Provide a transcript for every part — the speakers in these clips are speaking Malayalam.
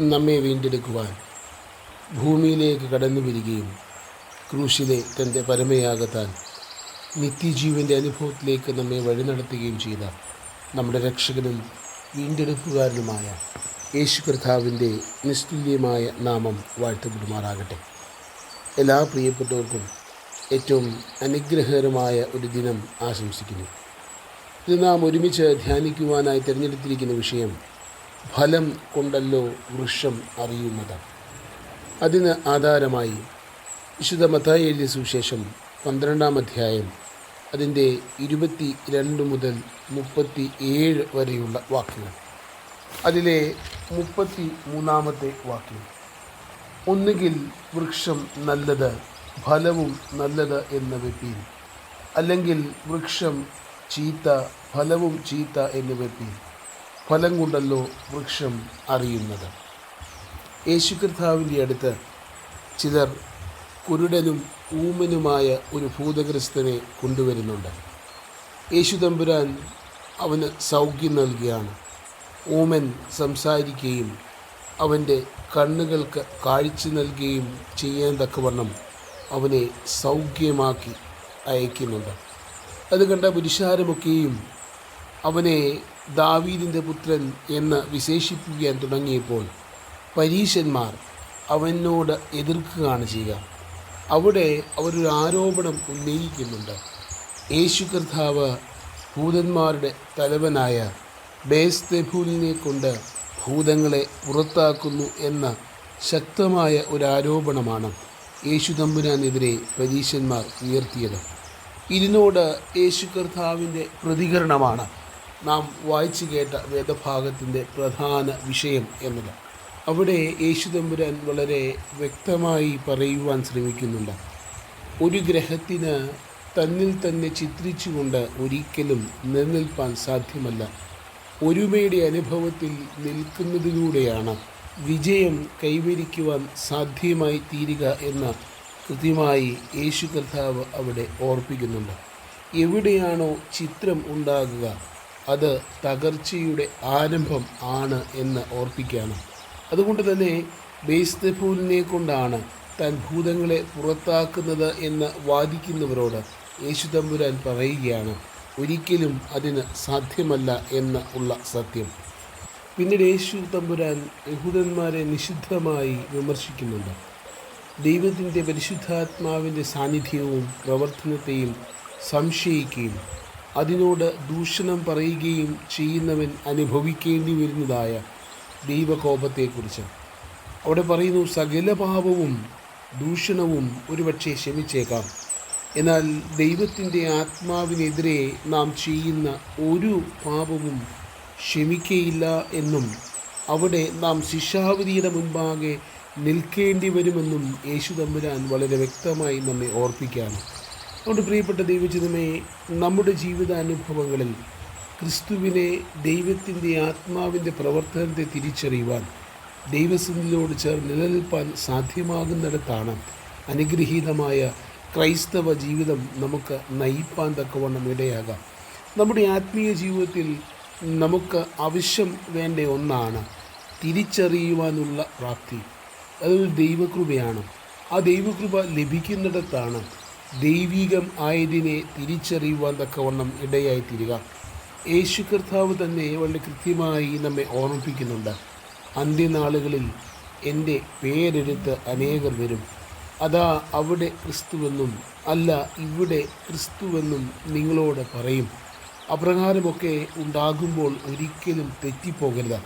നമ്മെ വീണ്ടെടുക്കുവാൻ ഭൂമിയിലേക്ക് കടന്നു വരികയും ക്രൂശിലെ തന്റെ പരമയാകത്താൽ നിത്യജീവന്റെ അനുഭവത്തിലേക്ക് നമ്മെ വഴി നടത്തുകയും ചെയ്ത നമ്മുടെ രക്ഷകനും വീണ്ടെടുപ്പുകാരനുമായ യേശു കർത്താവിന്റെ നിസ്തുല്യമായ നാമം വാഴ്ത്തപ്പെടുമാറാകട്ടെ. എല്ലാ പ്രിയപ്പെട്ടവർക്കും ഏറ്റവും അനുഗ്രഹകരമായ ഒരു ദിനം ആശംസിക്കുന്നു. ഇത് നാം ഒരുമിച്ച് ധ്യാനിക്കുവാനായി തിരഞ്ഞെടുത്തിരിക്കുന്ന വിഷയം ഫലം കൊണ്ടല്ലോ വൃക്ഷം അറിയുന്നത്. അതിന് ആധാരമായി വിശുദ്ധ മത്തായി എഴുതിയ സുവിശേഷം പന്ത്രണ്ടാം അധ്യായം അതിന്റെ ഇരുപത്തി രണ്ട് മുതൽ മുപ്പത്തി ഏഴ് വരെയുള്ള വാക്യങ്ങൾ. അതിലെ മുപ്പത്തി മൂന്നാമത്തെ വാക്യം ഒന്നുകിൽ വൃക്ഷം നല്ലത് ഫലവും നല്ലത് എന്ന് വെപ്പീൻ. അല്ലെങ്കിൽ വൃക്ഷം ചീത്ത ഫലവും ചീത്ത എന്ന് വെപ്പീൻ. ഫലം കൊണ്ടല്ലോ വൃക്ഷം അറിയുന്നത്. യേശു കർത്താവിന്റെ അടുത്ത് ചിലർ കുരുടനും ഊമനുമായ ഒരു ഭൂതഗ്രസ്തനെ കൊണ്ടുവരുന്നുണ്ട്. യേശു തമ്പുരാൻ അവന് സൗഖ്യം നൽകുകയാണ് ഊമൻ സംസാരിക്കുകയും അവന്റെ കണ്ണുകൾക്ക് കാഴ്ച നൽകുകയും ചെയ്യാൻ തക്കവണ്ണം അവനെ സൗഖ്യമാക്കി അയക്കുന്നുണ്ട്. അത് കണ്ട പുരുഷാരമൊക്കെയും അവനെ ദാവീദിന്റെ പുത്രൻ എന്ന് വിശേഷിപ്പിക്കാൻ തുടങ്ങിയപ്പോൾ പരീശന്മാർ അവനോട് എതിർക്കുകയാണ് ചെയ്യുക. അവിടെ അവരൊരു ആരോപണം ഉന്നയിക്കുന്നുണ്ട്. യേശു കർത്താവ് ഭൂതന്മാരുടെ തലവനായ ബേസ്തെഭൂലിനെ കൊണ്ട് ഭൂതങ്ങളെ പുറത്താക്കുന്നു എന്ന ശക്തമായ ഒരു ആരോപണമാണ് യേശു തമ്പുരാനെതിരെ പരീശന്മാർ ഉയർത്തിയത്. ഇതിനോട് യേശു കർത്താവിന്റെ പ്രതികരണമാണ് നാം വായിച്ചു കേട്ട വേദഭാഗത്തിന്റെ പ്രധാന വിഷയം എന്നത്. അവിടെ യേശു തമ്പുരാൻ വളരെ വ്യക്തമായി പറയുവാൻ ശ്രമിക്കുന്നുണ്ട്. ഒരു ഗ്രഹത്തിന് തന്നിൽ തന്നെ ചിത്രിച്ചുകൊണ്ട് ഒരിക്കലും നിലനിൽപ്പാൻ സാധ്യമല്ല. ഒരുമയുടെ അനുഭവത്തിൽ നിൽക്കുന്നതിലൂടെയാണ് വിജയം കൈവരിക്കുവാൻ സാധ്യമായി തീരുക എന്ന കൃത്യമായി യേശു കർത്താവ് അവിടെ ഓർപ്പിക്കുന്നുണ്ട്. എവിടെയാണോ ചിത്രം ഉണ്ടാകുക അത് തകർച്ചയുടെ ആരംഭം ആണ് എന്ന് ഓർപ്പിക്കുകയാണ്. അതുകൊണ്ട് തന്നെ ബേസ്തഫൂലിനെ കൊണ്ടാണ് താൻ ഭൂതങ്ങളെ പുറത്താക്കുന്നത് എന്ന് വാദിക്കുന്നവരോട് യേശു തമ്പുരാൻ പറയുകയാണ്. ഒരിക്കലും അതിന് സാധ്യമല്ല എന്ന് ഉള്ള സത്യം. പിന്നീട് യേശു തമ്പുരാൻ യഹൂദന്മാരെ നിഷിദ്ധമായി വിമർശിക്കുന്നുണ്ട്. ദൈവത്തിന്റെ പരിശുദ്ധാത്മാവിന്റെ സാന്നിധ്യവും പ്രവർത്തനത്തെയും സംശയിക്കുകയും അതിനോട് ദൂഷണം പറയുകയും ചെയ്യുന്നവൻ അനുഭവിക്കേണ്ടി വരുന്നതായ ദൈവകോപത്തെക്കുറിച്ച്. അവിടെ പറയുന്നു സകല പാപവും ദൂഷണവും ഒരുപക്ഷെ ക്ഷമിച്ചേക്കാം എന്നാൽ ദൈവത്തിന്റെ ആത്മാവിനെതിരെ നാം ചെയ്യുന്ന ഒരു പാപവും ക്ഷമിക്കയില്ല എന്നും അവിടെ നാം ശിഷ്യാവതിയുടെ മുൻപാകെ നിൽക്കേണ്ടി വരുമെന്നും യേശു തമ്പുരാൻ വളരെ വ്യക്തമായി നമ്മെ ഓർപ്പിക്കുകയാണ്. അതുകൊണ്ട് പ്രിയപ്പെട്ട ദൈവചിതമേ നമ്മുടെ ജീവിതാനുഭവങ്ങളിൽ ക്രിസ്തുവിനെ ദൈവത്തിന്റെ ആത്മാവിന്റെ പ്രവർത്തനത്തെ തിരിച്ചറിയുവാൻ ദൈവസന്നിധിയോട് ചേർന്ന് നിലനിൽപ്പാൻ സാധ്യമാകുന്നിടത്താണ് അനുഗ്രഹീതമായ ക്രൈസ്തവ ജീവിതം നമുക്ക് നയിപ്പാൻ തക്കവണ്ണം ഇടയാകാം. നമ്മുടെ ആത്മീയ ജീവിതത്തിൽ നമുക്ക് ആവശ്യം വേണ്ട ഒന്നാണ് തിരിച്ചറിയുവാനുള്ള പ്രാപ്തി. അതൊരു ദൈവകൃപയാണ്. ആ ദൈവകൃപ ലഭിക്കുന്നിടത്താണ് ദൈവികം ആയതിനെ തിരിച്ചറിയുവാൻ തക്കവണ്ണം ഇടയായിത്തീരുക. യേശു കർത്താവ് തന്നെ വളരെ കൃത്യമായി നമ്മെ ഓർമ്മിപ്പിക്കുന്നുണ്ട്. അന്ത്യനാളുകളിൽ എന്റെ പേരെടുത്ത് അനേകർ വരും. അതാ അവിടെ ക്രിസ്തുവെന്നും അല്ല ഇവിടെ ക്രിസ്തുവെന്നും നിങ്ങളോട് പറയും. അപ്രകാരമൊക്കെ ഉണ്ടാകുമ്പോൾ ഒരിക്കലും തെറ്റിപ്പോകരുത്.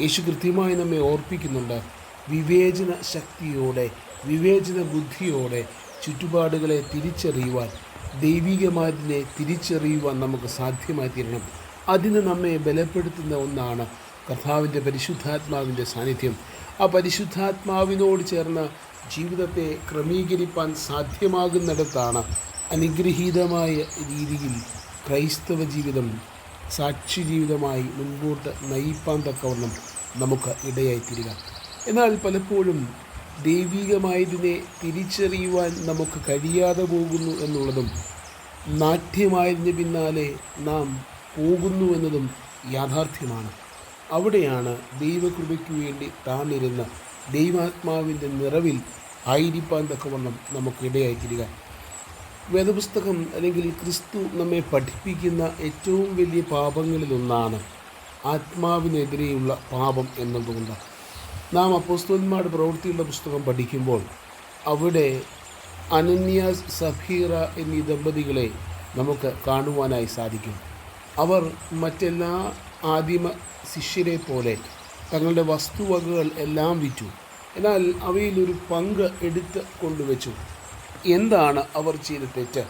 യേശു കൃത്യമായി നമ്മെ ഓർപ്പിക്കുന്നുണ്ട്. വിവേചന ശക്തിയോടെ വിവേചന ബുദ്ധിയോടെ ചുറ്റുപാടുകളെ തിരിച്ചറിയുവാൻ ദൈവികമായതിനെ തിരിച്ചറിയുവാൻ നമുക്ക് സാധ്യമായി തീരണം. അതിന് നമ്മെ ബലപ്പെടുത്തുന്ന ഒന്നാണ് കർത്താവിന്റെ പരിശുദ്ധാത്മാവിന്റെ സാന്നിധ്യം. ആ പരിശുദ്ധാത്മാവിനോട് ചേർന്ന് ജീവിതത്തെ ക്രമീകരിപ്പാൻ സാധ്യമാകുന്നിടത്താണ് അനുഗ്രഹീതമായ രീതിയിൽ ക്രൈസ്തവ ജീവിതം സാക്ഷി ജീവിതമായി മുൻപോട്ട് നയിപ്പാൻ തക്കവണ്ണം നമുക്ക് ഇടയായിത്തീരുക. എന്നാൽ പലപ്പോഴും ദൈവികമായതിനെ തിരിച്ചറിയുവാൻ നമുക്ക് കഴിയാതെ പോകുന്നു എന്നുള്ളതും നാട്യമായതിന് പിന്നാലെ നാം പോകുന്നു എന്നതും യാഥാർത്ഥ്യമാണ്. അവിടെയാണ് ദൈവകൃപയ്ക്ക് വേണ്ടി താണിരുന്ന ദൈവാത്മാവിന്റെ നിറവിൽ ആയിരിക്കാൻ തക്കവണ്ണം നമുക്കിടയായി തീരുക വേദപുസ്തകം അല്ലെങ്കിൽ ക്രിസ്തു നമ്മെ പഠിപ്പിക്കുന്ന ഏറ്റവും വലിയ പാപങ്ങളിലൊന്നാണ് ആത്മാവിനെതിരെയുള്ള പാപം എന്നതുകൊണ്ട്. നാം അപ്പോസ്തോന്മാരുടെ പ്രവൃത്തിയുള്ള പുസ്തകം പഠിക്കുമ്പോൾ അവിടെ അനന്യാസ് സഫീറ എന്നീ ദമ്പതികളെ നമുക്ക് കാണുവാനായി സാധിക്കും. അവർ മറ്റെല്ലാ ആദിമ ശിഷ്യരെ പോലെ തങ്ങളുടെ വസ്തുവകകൾ എല്ലാം വിറ്റു. എന്നാൽ അവയിലൊരു പങ്ക് എടുത്ത് കൊണ്ടുവച്ചു. എന്താണ് അവർ ചെയ്ത തെറ്റ്?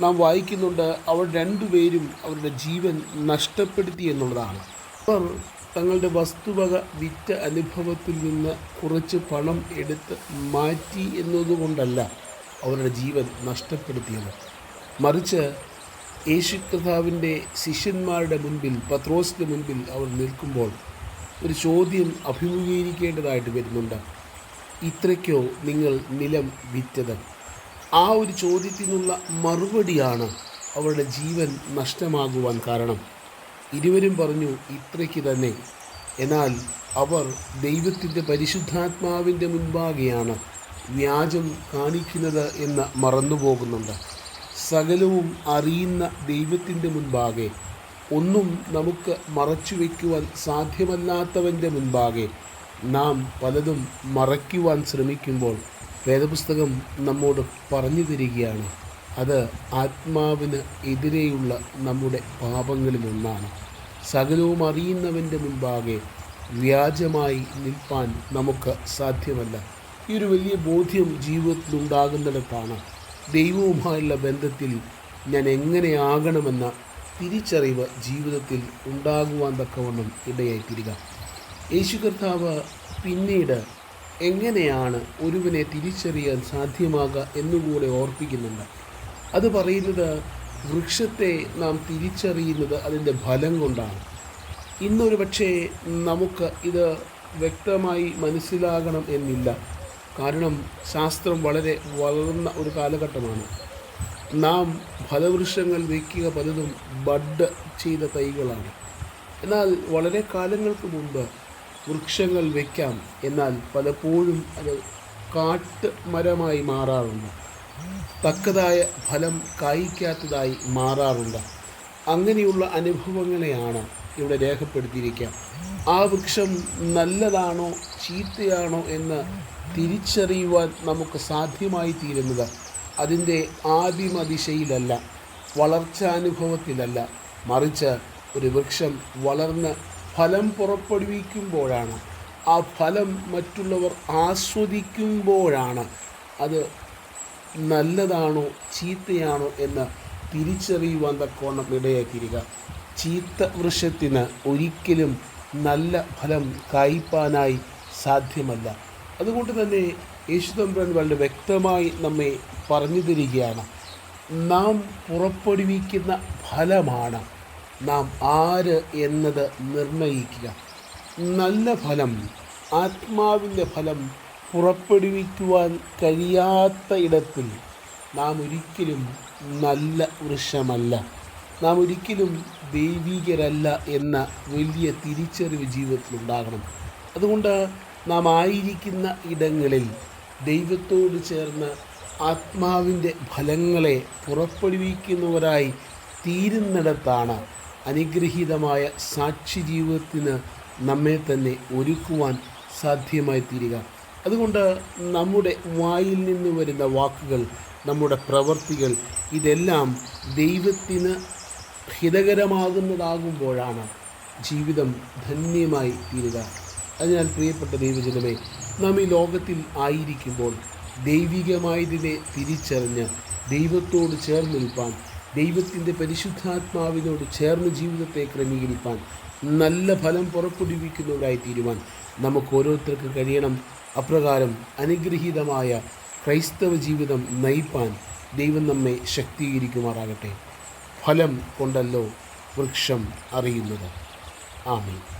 നാം വായിക്കുന്നുണ്ട് അവർ രണ്ടുപേരും അവരുടെ ജീവൻ നഷ്ടപ്പെടുത്തി എന്നുള്ളതാണ്. അവർ തങ്ങളുടെ വസ്തുവക വിറ്റ അനുഭവത്തിൽ നിന്ന് കുറച്ച് പണം എടുത്ത് മാറ്റി എന്നതുകൊണ്ടല്ല അവരുടെ ജീവൻ നഷ്ടപ്പെടുത്തിയത്. മറിച്ച് യേശു കർത്താവിന്റെ ശിഷ്യന്മാരുടെ മുൻപിൽ പത്രോസിന്റെ മുൻപിൽ അവർ നിൽക്കുമ്പോൾ ഒരു ചോദ്യം അഭിമുഖീകരിക്കേണ്ടതായിട്ട് വരുന്നുണ്ട്. ഇത്രയ്ക്കോ നിങ്ങൾ നിലം വിറ്റത്? ആ ഒരു ചോദ്യത്തിനുള്ള മറുപടിയാണ് അവരുടെ ജീവൻ നഷ്ടമാകുവാൻ കാരണം. ഇരുവരും പറഞ്ഞു ഇത്രയ്ക്ക് തന്നെ. എന്നാൽ അവർ ദൈവത്തിന്റെ പരിശുദ്ധാത്മാവിന്റെ മുൻപാകെയാണ് വ്യാജം കാണിക്കുന്നത് എന്ന് മറന്നുപോകുന്നുണ്ട്. സകലവും അറിയുന്ന ദൈവത്തിന്റെ മുൻപാകെ ഒന്നും നമുക്ക് മറച്ചു വയ്ക്കുവാൻ സാധ്യമല്ലാത്തവന്റെ മുൻപാകെ നാം പലതും മറയ്ക്കുവാൻ ശ്രമിക്കുമ്പോൾ വേദപുസ്തകം നമ്മോട് പറഞ്ഞു തരികയാണ്. അത് ആത്മാവിന് എതിരെയുള്ള നമ്മുടെ പാപങ്ങളിലൊന്നാണ് സകലവും അറിയുന്നവന്റെ മുൻപാകെ വ്യാജമായി നിൽപ്പാൻ നമുക്ക് സാധ്യമല്ല. ഈ ഒരു വലിയ ബോധ്യം ജീവിതത്തിൽ ഉണ്ടാകുന്നിടത്താണ് ദൈവവുമായുള്ള ബന്ധത്തിൽ ഞാൻ എങ്ങനെയാകണമെന്ന തിരിച്ചറിവ് ജീവിതത്തിൽ ഉണ്ടാകുവാൻ തക്കവണ്ണം ഇടയായിത്തീരുക. യേശു കർത്താവ് പിന്നീട് എങ്ങനെയാണ് ഒരുവനെ തിരിച്ചറിയാൻ സാധ്യമാകുക എന്നുകൂടെ ഓർപ്പിക്കുന്നുണ്ട്. അത് പറയുന്നത് വൃക്ഷത്തെ നാം തിരിച്ചറിയുന്നത് അതിന്റെ ഫലം കൊണ്ടാണ്. ഇന്നൊരു പക്ഷേ നമുക്ക് ഇത് വ്യക്തമായി മനസ്സിലാകണം എന്നില്ല. കാരണം ശാസ്ത്രം വളരെ വളർന്ന ഒരു കാലഘട്ടമാണ്. നാം ഫലവൃക്ഷങ്ങൾ വയ്ക്കുക പലതും ബഡ് ചെയ്ത തൈകളാണ്. എന്നാൽ വളരെ കാലങ്ങൾക്ക് മുമ്പ് വൃക്ഷങ്ങൾ വയ്ക്കാം എന്നാൽ പലപ്പോഴും അത് കാട്ട് മരമായി മാറാറുണ്ട്. തക്കതായ ഫലം കായ്ക്കാത്തതായി മാറാറുണ്ട്. അങ്ങനെയുള്ള അനുഭവങ്ങളെയാണ് ഇവിടെ രേഖപ്പെടുത്തിയിരിക്കുക. ആ വൃക്ഷം നല്ലതാണോ ചീത്തയാണോ എന്ന് തിരിച്ചറിയുവാൻ നമുക്ക് സാധ്യമായി തീരുന്നത് അതിന്റെ ആദിമതിശയിലല്ല വളർച്ചാനുഭവത്തിലല്ല. മറിച്ച് ഒരു വൃക്ഷം വളർന്ന് ഫലം പുറപ്പെടുവിക്കുമ്പോഴാണ് ആ ഫലം മറ്റുള്ളവർ ആസ്വദിക്കുമ്പോഴാണ് അത് നല്ലതാണോ ചീത്തയാണോ എന്ന് തിരിച്ചറിയുവാൻ തക്കോണം ഇടയാക്കിയിരിക്കുക ചീത്ത വൃക്ഷത്തിന് ഒരിക്കലും നല്ല ഫലം കായ്പാനായി സാധ്യമല്ല. അതുകൊണ്ട് തന്നെ യേശുതമ്പുരാൻ വളരെ വ്യക്തമായി നമ്മെ പറഞ്ഞു തരികയാണ്. നാം പുറപ്പെടുവിക്കുന്ന ഫലമാണ് നാം ആര് എന്നത് നിർണയിക്കുക. നല്ല ഫലം ആത്മാവിന്റെ ഫലം പുറപ്പെടുവിക്കുവാൻ കഴിയാത്ത ഇടത്തിൽ നാം ഒരിക്കലും നല്ല വൃക്ഷമല്ല. നാം ഒരിക്കലും ദൈവികരല്ല എന്ന വലിയ തിരിച്ചറിവ് ജീവിതത്തിൽ ഉണ്ടാകണം അതുകൊണ്ട് നാം ആയിരിക്കുന്ന ഇടങ്ങളിൽ ദൈവത്തോട് ചേർന്ന് ആത്മാവിന്റെ ഫലങ്ങളെ പുറപ്പെടുവിക്കുന്നവരായി തീരുന്നിടത്താണ് അനുഗ്രഹീതമായ സാക്ഷി ജീവിതത്തിന് നമ്മെ തന്നെ ഒരുക്കുവാൻ സാധ്യമായി തീരുക അതുകൊണ്ട് നമ്മുടെ വായിൽ നിന്ന് വരുന്ന വാക്കുകൾ നമ്മുടെ പ്രവൃത്തികൾ ഇതെല്ലാം ദൈവത്തിന് ഹിതകരമാകുന്നതാകുമ്പോഴാണ് ജീവിതം ധന്യമായി തീരുക. അതിനാൽ പ്രിയപ്പെട്ട ദൈവജനമേ നാം ഈ ലോകത്തിൽ ആയിരിക്കുമ്പോൾ ദൈവികമായതിനെ തിരിച്ചറിഞ്ഞ് ദൈവത്തോട് ചേർന്ന് നിൽപ്പാൻ ദൈവത്തിന്റെ പരിശുദ്ധാത്മാവിനോട് ചേർന്ന് ജീവിതത്തെ ക്രമീകരിപ്പാൻ നല്ല ഫലം പുറപ്പെടുവിക്കുന്നവരായി തീരുവാൻ നമുക്ക് ഓരോരുത്തർക്കും കഴിയണം. അപ്രകാരം അനുഗ്രഹീതമായ ക്രൈസ്തവ ജീവിതം നയിപ്പാൻ ദൈവം നമ്മെ ശക്തീകരിക്കുമാറാകട്ടെ. ഫലം കൊണ്ടല്ലോ വൃക്ഷം അറിയുന്നത്. ആമീൻ.